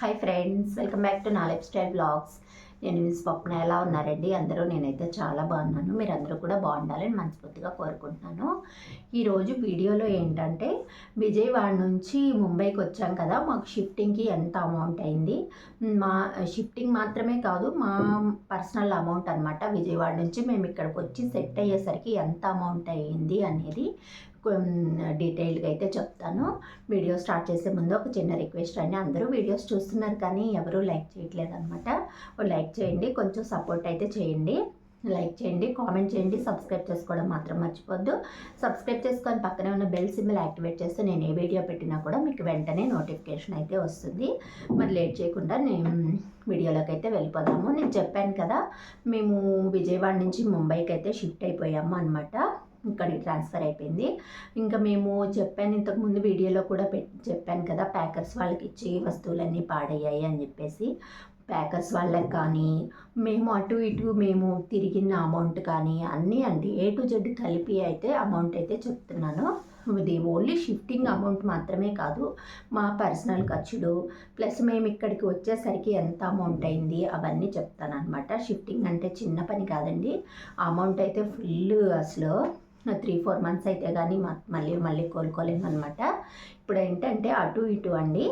Hi friends welcome back to నా lifestyle blogs నేను మీ స్వప్న ఎలా ఉన్నారండి? అందరూ నేనైతే చాలా బాగున్నాను. మీరు అందరూ కూడా బాగుండాలని మనస్ఫూర్తిగా కోరుకుంటున్నాను. ఈరోజు వీడియోలో ఏంటంటే విజయవాడ నుంచి ముంబైకి వచ్చాం కదా. మాకు షిఫ్టింగ్కి ఎంత అమౌంట్ అయింది? మా షిఫ్టింగ్ మాత్రమే కాదు మా పర్సనల్ అమౌంట్ అనమాట విజయవాడ నుంచి మేము ఇక్కడికి వచ్చి సెట్ అయ్యేసరికి ఎంత అమౌంట్ అయ్యింది అనేది డీటెయిల్గా అయితే చెప్తాను. వీడియో స్టార్ట్ చేసే ముందు ఒక చిన్న రిక్వెస్ట్ అండి. అందరూ వీడియోస్ చూస్తున్నారు కానీ ఎవరూ లైక్ చేయట్లేదు అనమాట లైక్ చేయండి కొంచెం సపోర్ట్ అయితే చేయండి. లైక్ చేయండి కామెంట్ చేయండి సబ్స్క్రైబ్ చేసుకోవడం మాత్రం మర్చిపోద్దు. సబ్స్క్రైబ్ చేసుకొని పక్కనే ఉన్న బెల్ సింబల్ యాక్టివేట్ చేస్తే నేను ఏ వీడియో పెట్టినా కూడా మీకు వెంటనే నోటిఫికేషన్ అయితే వస్తుంది. మరి లేట్ చేయకుండా నేను వీడియోలోకి అయితే వెళ్ళిపోదాము. నేను చెప్పాను కదా మేము విజయవాడ నుంచి ముంబైకి అయితే షిఫ్ట్ అయిపోయాము అనమాట ఇక్కడికి ట్రాన్స్ఫర్ అయిపోయింది. ఇంకా మేము చెప్పాను ఇంతకుముందు వీడియోలో కూడా పెట్టి చెప్పాను కదా ప్యాకర్స్ వాళ్ళకి ఇచ్చి వస్తువులన్నీ పాడయ్యాయి అని చెప్పేసి. ప్యాకర్స్ వాళ్ళకి కానీ మేము అటు ఇటు మేము తిరిగిన అమౌంట్ కానీ అన్నీ అండి ఏ టు జెడ్ కలిపి అయితే అమౌంట్ అయితే చెప్తున్నాను. ఇది ఓన్లీ షిఫ్టింగ్ అమౌంట్ మాత్రమే కాదు మా పర్సనల్ ఖర్చులు ప్లస్ మేము ఇక్కడికి వచ్చేసరికి ఎంత అమౌంట్ అయింది అవన్నీ చెప్తాను అనమాట షిఫ్టింగ్ అంటే చిన్న పని కాదండి అమౌంట్ అయితే ఫుల్ అసలు త్రీ ఫోర్ మంత్స్ అయితే కానీ మళ్ళీ మళ్ళీ కోలుకోలేము అనమాట ఇప్పుడు ఏంటంటే అటు ఇటు అండి.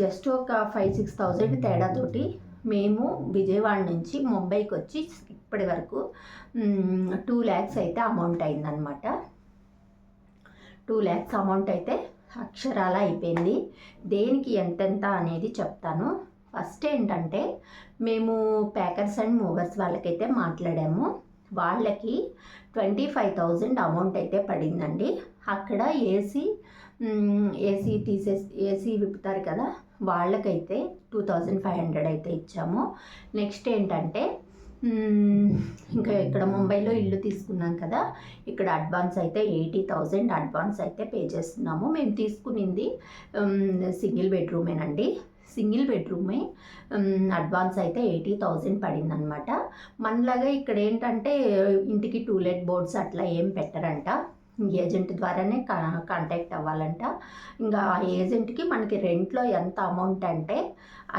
జస్ట్ ఒక ఫైవ్ సిక్స్ థౌజండ్ తేడాతోటి మేము విజయవాడ నుంచి ముంబైకి వచ్చి ఇప్పటి వరకు టూ ల్యాక్స్ అయితే అమౌంట్ అయిందనమాట టూ ల్యాక్స్ అమౌంట్ అయితే అక్షరాల అయిపోయింది. దేనికి ఎంతెంత అనేది చెప్తాను. ఫస్ట్ ఏంటంటే మేము ప్యాకర్స్ అండ్ మూవర్స్ వాళ్ళకైతే మాట్లాడాము. వాళ్ళకి ట్వంటీ ఫైవ్ థౌజండ్ అమౌంట్ అయితే పడిందండి. అక్కడ ఏసీ ఏసీ తీసేసి ఏసీ విప్పుతారు కదా వాళ్ళకైతే టూ థౌజండ్ ఫైవ్ హండ్రెడ్ అయితే ఇచ్చాము. నెక్స్ట్ ఏంటంటే ఇంకా ఇక్కడ ముంబైలో ఇల్లు తీసుకున్నాం కదా ఇక్కడ అడ్వాన్స్ అయితే ఎయిటీ థౌజండ్ అడ్వాన్స్ అయితే పే చేస్తున్నాము. మేము తీసుకునింది సింగిల్ బెడ్రూమేనండి. సింగిల్ బెడ్రూమే అడ్వాన్స్ అయితే ఎయిటీ థౌజండ్ పడింది అనమాట మనలాగా ఇక్కడ ఏంటంటే ఇంటికి టూలెట్ బోర్డ్స్ అట్లా ఏం పెట్టరంట. ఏజెంట్ ద్వారానే కాంటాక్ట్ అవ్వాలంట. ఇంకా ఆ ఏజెంట్కి మనకి రెంట్లో ఎంత అమౌంట్ అంటే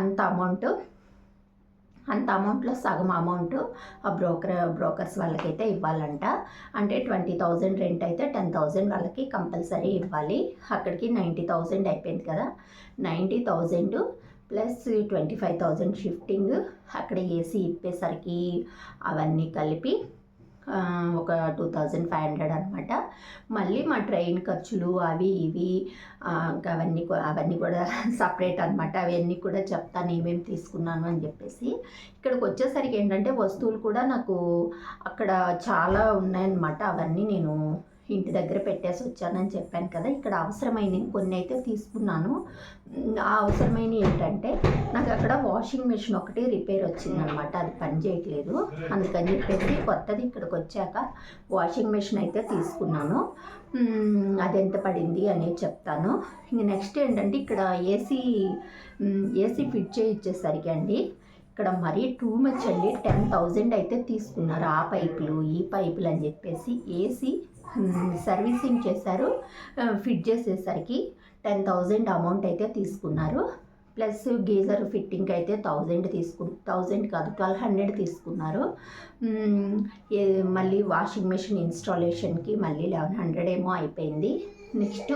అంత అమౌంట్ అంత అమౌంట్లో సగం అమౌంట్ ఆ బ్రోకర్ బ్రోకర్స్ వాళ్ళకైతే ఇవ్వాలంట. అంటే ట్వంటీ థౌజండ్ రెంట్ అయితే టెన్ థౌజండ్ వాళ్ళకి కంపల్సరీ ఇవ్వాలి. అక్కడికి నైంటీ థౌజండ్ అయిపోయింది కదా. Ninety thousand plus twenty five thousand shifting అక్కడ ఏసీ ఇప్పేసరికి అవన్నీ కలిపి ఒక టూ థౌజండ్ ఫైవ్ హండ్రెడ్ అనమాట మళ్ళీ మా ట్రైన్ ఖర్చులు అవి ఇవి అవన్నీ అవన్నీ కూడా సపరేట్ అనమాట అవన్నీ కూడా చెప్తాను ఏమేమి తీసుకున్నాను అని చెప్పేసి. ఇక్కడికి వచ్చేసరికి ఏంటంటే వస్తువులు కూడా నాకు అక్కడ చాలా ఉన్నాయన్నమాట. అవన్నీ నేను ఇంటి దగ్గర పెట్టేసి వచ్చానని చెప్పాను కదా ఇక్కడ అవసరమైనవి కొన్ని అయితే తీసుకున్నాను. ఆ అవసరమైనవి ఏంటంటే నాకు అక్కడ వాషింగ్ మెషిన్ ఒకటి రిపేర్ వచ్చిందనమాట అది పని చేయట్లేదు. అందుకని చెప్పేసి కొత్తది ఇక్కడికి వచ్చాక వాషింగ్ మెషిన్ అయితే తీసుకున్నాను. అది ఎంత పడింది అనేది చెప్తాను. ఇంక నెక్స్ట్ ఏంటంటే ఇక్కడ ఏసీ ఏసీ ఫిట్ చేయించేసరికి అండి ఇక్కడ మరీ టూ మచ్ అండి. టెన్ థౌజండ్ అయితే తీసుకున్నారు ఆ పైపులు ఈ పైపులు అని చెప్పేసి ఏసీ సర్వీసింగ్ చేశారు. ఫిట్ చేసేసరికి టెన్ థౌజండ్ అమౌంట్ అయితే తీసుకున్నారు. ప్లస్ గీజర్ ఫిట్టింగ్ అయితే థౌజండ్ తీసుకు థౌజండ్ కాదు ట్వెల్వ్ హండ్రెడ్ తీసుకున్నారు. మళ్ళీ వాషింగ్ మెషిన్ ఇన్స్టాలేషన్కి మళ్ళీ లెవెన్ హండ్రెడ్ ఏమో అయిపోయింది. నెక్స్ట్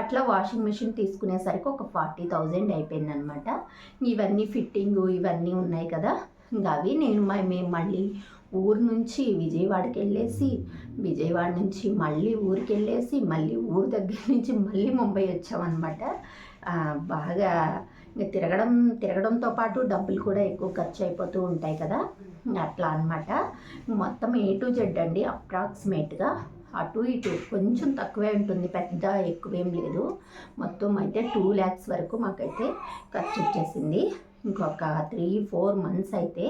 అట్లా వాషింగ్ మెషిన్ తీసుకునేసరికి ఒక ఫార్టీ థౌజండ్ అయిపోయింది అనమాట ఇవన్నీ ఫిట్టింగ్ ఇవన్నీ ఉన్నాయి కదా. ఇంకా అవి నేను మేము మళ్ళీ ఊరు నుంచి విజయవాడకి వెళ్ళేసి విజయవాడ నుంచి మళ్ళీ ఊరికి వెళ్ళేసి మళ్ళీ ఊరు దగ్గర నుంచి మళ్ళీ ముంబై వచ్చామన్నమాట. బాగా ఇంకా తిరగడం తిరగడంతో పాటు డబ్బులు కూడా ఎక్కువ ఖర్చు అయిపోతూ ఉంటాయి కదా. అట్లా అనమాట మొత్తం ఏ టు జెడ్ అండి అప్రాక్సిమేట్గా అటు ఇటు కొంచెం తక్కువే ఉంటుంది పెద్ద ఎక్కువేం లేదు. మొత్తం అయితే టూ ల్యాక్స్ వరకు మాకైతే ఖర్చు వచ్చేసింది. ఇంకొక త్రీ ఫోర్ మంత్స్ అయితే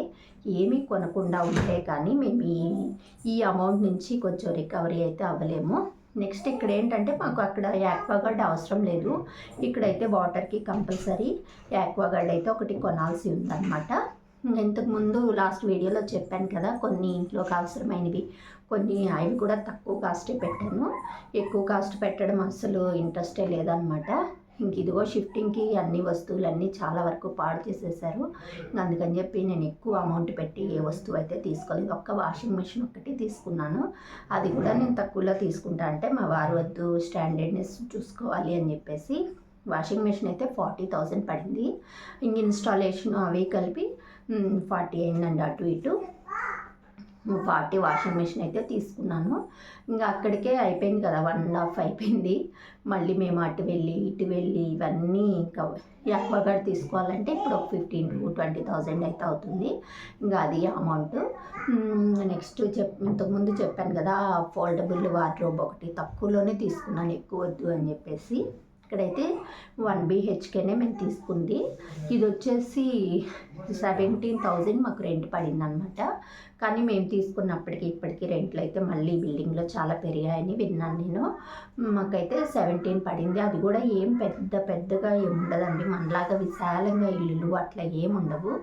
ఏమీ కొనకుండా ఉంటే కానీ మేము ఈ ఈ అమౌంట్ నుంచి కొంచెం రికవరీ అయితే అవ్వలేము. నెక్స్ట్ ఇక్కడ ఏంటంటే మాకు అక్కడ యాక్వాగార్డ్ అవసరం లేదు. ఇక్కడైతే వాటర్కి కంపల్సరీ యాక్వాగార్డ్ అయితే ఒకటి కొనాల్సి ఉందన్నమాట. ఇంతకుముందు లాస్ట్ వీడియోలో చెప్పాను కదా కొన్ని ఇంట్లోకి అవసరమైనవి కొన్ని అవి కూడా తక్కువ కాస్టే పెట్టాను. ఎక్కువ కాస్ట్ పెట్టడం అసలు ఇంట్రెస్టే లేదనమాట ఇంక ఇదిగో షిఫ్టింగ్కి అన్ని వస్తువులన్నీ చాలా వరకు పాడు చేసేసారు. అందుకని చెప్పి నేను ఎక్కువ అమౌంట్ పెట్టి ఏ వస్తువు అయితే తీసుకోలేదు. ఒక్క వాషింగ్ మిషన్ ఒకటి తీసుకున్నాను. అది కూడా నేను తక్కువలో తీసుకుంటా అంటే మా వారు వద్దు స్టాండర్డ్నెస్ చూసుకోవాలి అని చెప్పేసి వాషింగ్ మిషన్ అయితే ఫార్టీ థౌజండ్ పడింది. ఇంక ఇన్స్టాలేషన్ అవి కలిపి ఫార్టీ అయిందండి అటు ఇటు. ఫార్టీ వాషింగ్ మిషన్ అయితే తీసుకున్నాను. ఇంకా అక్కడికే అయిపోయింది కదా వన్ అండ్ హాఫ్ అయిపోయింది. మళ్ళీ మేము అటు వెళ్ళి ఇటు వెళ్ళి ఇవన్నీ ఇంకా ఎక్వగార్డ్ తీసుకోవాలంటే ఇప్పుడు ఒక ఫిఫ్టీన్ టు ట్వంటీ థౌజండ్ అయితే అవుతుంది. ఇంకా అది అమౌంట్ నెక్స్ట్ చెప్ ఇంతకుముందు చెప్పాను కదా ఫోల్డబుల్ వార్డ్రోబ్ ఒకటి తక్కువలోనే తీసుకున్నాను ఎక్కువ వద్దు అని చెప్పేసి. ఇక్కడైతే వన్ బీహెచ్కేనే మేము తీసుకుంది. ఇది వచ్చేసి సెవెంటీన్ థౌజండ్ మాకు రెంట్ పడింది అనమాట కానీ మేము తీసుకున్నప్పటికీ ఇప్పటికీ రెంట్లు అయితే మళ్ళీ బిల్డింగ్లో చాలా పెరిగాయని విన్నాను నేను. మాకైతే సెవెంటీన్ పడింది. అది కూడా ఏం పెద్ద పెద్దగా ఏం ఉండదండి. మనలాగా విశాలంగా ఇల్లులు అట్లా ఏం ఉండవు.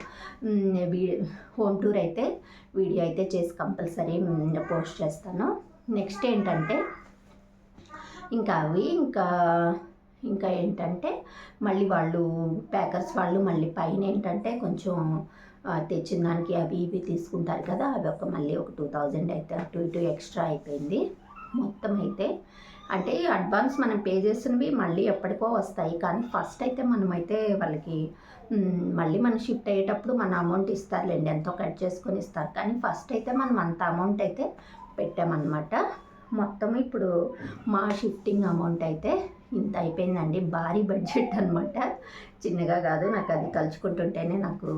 హోమ్ టూర్ అయితే వీడియో అయితే చేసి కంపల్సరీ పోస్ట్ చేస్తాను. నెక్స్ట్ ఏంటంటే ఇంకా అవి ఇంకా ఇంకా ఏంటంటే మళ్ళీ వాళ్ళు ప్యాకర్స్ వాళ్ళు మళ్ళీ పైన ఏంటంటే కొంచెం తెచ్చిన దానికి అవి ఇవి తీసుకుంటారు కదా అవి ఒక మళ్ళీ ఒక టూ థౌజండ్ అయితే అటు ఇటు ఎక్స్ట్రా అయిపోయింది. మొత్తం అయితే అంటే అడ్వాన్స్ మనం పే చేసినవి మళ్ళీ ఎప్పటికో వస్తాయి. కానీ ఫస్ట్ అయితే మనమైతే వాళ్ళకి మళ్ళీ మనం షిఫ్ట్ అయ్యేటప్పుడు మన అమౌంట్ ఇస్తారులేండి ఎంతో కట్ చేసుకొని ఇస్తారు. కానీ ఫస్ట్ అయితే మనం అంత అమౌంట్ అయితే పెట్టామన్నమాట. మొత్తం ఇప్పుడు మా షిఫ్టింగ్ అమౌంట్ అయితే ఇంత అయిపోయిందండి భారీ బడ్జెట్ అనమాట చిన్నగా కాదు నాకు అది కలుచుకుంటుంటేనే నాకు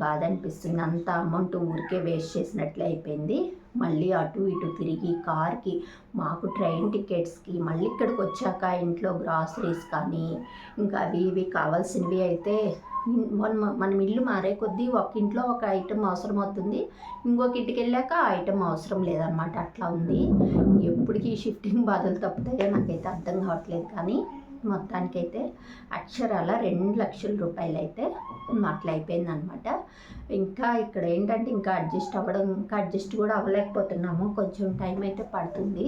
బాధ అనిపిస్తుంది. అంత అమౌంట్ ఊరికే వేస్ట్ చేసినట్లే అయిపోయింది. మళ్ళీ అటు ఇటు తిరిగి కార్కి మాకు ట్రైన్ టికెట్స్కి మళ్ళీ ఇక్కడికి వచ్చాక ఇంట్లో గ్రాసరీస్ కానీ ఇంకా అవి ఇవి కావాల్సినవి అయితే మనం మనం ఇల్లు మారే కొద్దీ ఒక ఇంట్లో ఒక ఐటెం అవసరం అవుతుంది. ఇంకొక ఇంటికి వెళ్ళాక ఆ ఐటెం అవసరం లేదనమాట అట్లా ఉంది. ఎప్పటికీ షిఫ్టింగ్ బాధలు తప్పుతాయో నాకైతే అర్థం కావట్లేదు కానీ మొత్తానికైతే అక్షరాల రెండు లక్షల రూపాయలు అయితే అట్లా అయిపోయిందనమాట ఇంకా ఇక్కడ ఏంటంటే ఇంకా అడ్జస్ట్ అవ్వడం ఇంకా అడ్జస్ట్ కూడా అవ్వలేకపోతున్నాము. కొంచెం టైం అయితే పడుతుంది.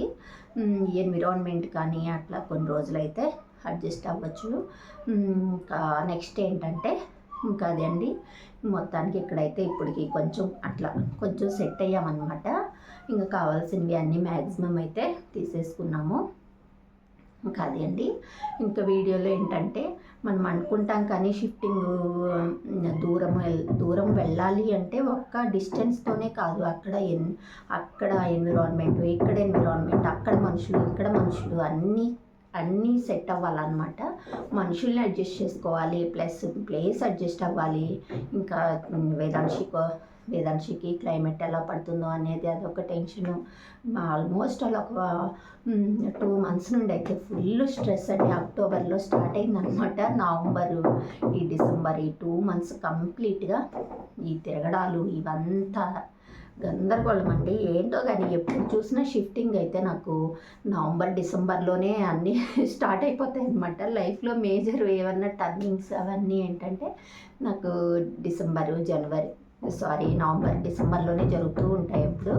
ఎన్విరాన్మెంట్ కానీ అట్లా కొన్ని రోజులైతే అడ్జస్ట్ అవ్వచ్చు. ఇంకా నెక్స్ట్ ఏంటంటే ఇంకా అదే అండి. మొత్తానికి ఇక్కడైతే ఇప్పటికి కొంచెం అట్లా కొంచెం సెట్ అయ్యామన్నమాట. ఇంకా కావాల్సినవి అన్నీ మ్యాక్సిమం అయితే తీసేసుకున్నాము. ఇంకా అదే అండి. ఇంకా వీడియోలో ఏంటంటే మనం అనుకుంటాం కానీ షిఫ్టింగ్ దూరం దూరం వెళ్ళాలి అంటే ఒక్క డిస్టెన్స్తోనే కాదు. అక్కడ ఎన్ అక్కడ ఎన్విరాన్మెంట్ ఇక్కడ ఎన్విరాన్మెంట్ అక్కడ మనుషులు ఇక్కడ మనుషులు అన్నీ అన్నీ సెట్ అవ్వాలన్నమాట. మనుషుల్ని అడ్జస్ట్ చేసుకోవాలి ప్లస్ ప్లేస్ అడ్జస్ట్ అవ్వాలి. ఇంకా వేదాంశిక వేదాంశికి క్లైమేట్ ఎలా పడుతుందో అనేది అదొక టెన్షను. ఆల్మోస్ట్ అలా ఒక టూ మంత్స్ నుండి అయితే ఫుల్ స్ట్రెస్ అండి. అక్టోబర్లో స్టార్ట్ అయిందనమాట నవంబరు ఈ డిసెంబర్ ఈ టూ మంత్స్ కంప్లీట్గా ఈ తిరగడాలు ఇవంతా గందరగోళం అండి. ఏంటో కానీ ఎప్పుడు చూసినా షిఫ్టింగ్ అయితే నాకు నవంబర్ డిసెంబర్లోనే అన్నీ స్టార్ట్ అయిపోతాయి అనమాట లైఫ్లో మేజర్ ఏమన్నా టర్నింగ్స్ అవన్నీ ఏంటంటే నాకు డిసెంబరు జనవరి సారీ నవంబర్ డిసెంబర్లోనే జరుగుతూ ఉంటాయి ఎప్పుడు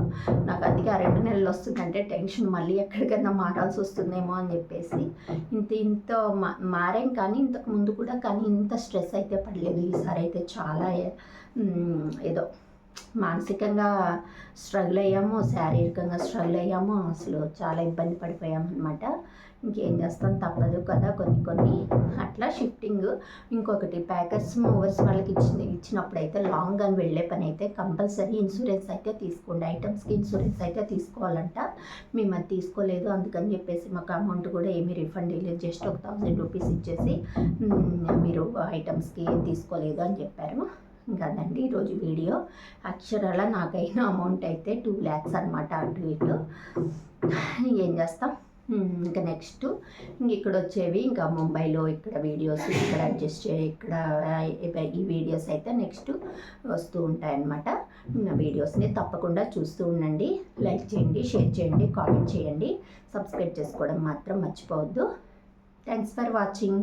నాకు అందుకే ఆ రెండు నెలలు వస్తుందంటే టెన్షన్ మళ్ళీ ఎక్కడికైనా మారాల్సి వస్తుందేమో అని చెప్పేసి. ఇంత ఇంత మారాం కానీ ఇంతకు ముందు కూడా కానీ ఇంత స్ట్రెస్ అయితే పడలేదు. ఈసారి అయితే చాలా ఏదో మానసికంగా స్ట్రగుల్ అయ్యాము శారీరకంగా స్ట్రగుల్ అయ్యాము అసలు చాలా ఇబ్బంది పడిపోయాము అనమాట ఇంకేం చేస్తాం? తప్పదు కదా. కొన్ని కొన్ని అట్లా షిఫ్టింగ్ ఇంకొకటి ప్యాకర్స్ మూవర్స్ వాళ్ళకి ఇచ్చిన ఇచ్చినప్పుడు అయితే లాంగ్ అని వెళ్ళే పని అయితే కంపల్సరీ ఇన్సూరెన్స్ అయితే తీసుకోండి. ఐటమ్స్కి ఇన్సూరెన్స్ అయితే తీసుకోవాలంట. మేము అది తీసుకోలేదు అందుకని చెప్పేసి మాకు అమౌంట్ కూడా ఏమీ రిఫండ్ లేదు జస్ట్ ఒక థౌజండ్ రూపీస్ ఇచ్చేసి మీరు ఐటమ్స్కి తీసుకోలేదు అని చెప్పారు. కదండి ఈరోజు వీడియో. అక్షరాల నాకైన అమౌంట్ అయితే టూ ల్యాక్స్ అనమాట అటు ఇటు. ఏం చేస్తాం? ఇంకా నెక్స్ట్ ఇంక ఇక్కడ వచ్చేవి ఇంకా ముంబైలో ఇక్కడ వీడియోస్ ఇక్కడ అడ్జస్ట్ చే ఇక్కడ ఈ వీడియోస్ అయితే నెక్స్ట్ వస్తూ ఉంటాయన్నమాట వీడియోస్ని తప్పకుండా చూస్తూ ఉండండి. లైక్ చేయండి షేర్ చేయండి కామెంట్ చేయండి. సబ్స్క్రైబ్ చేసుకోవడం మాత్రం మర్చిపోవద్దు. Thanks for watching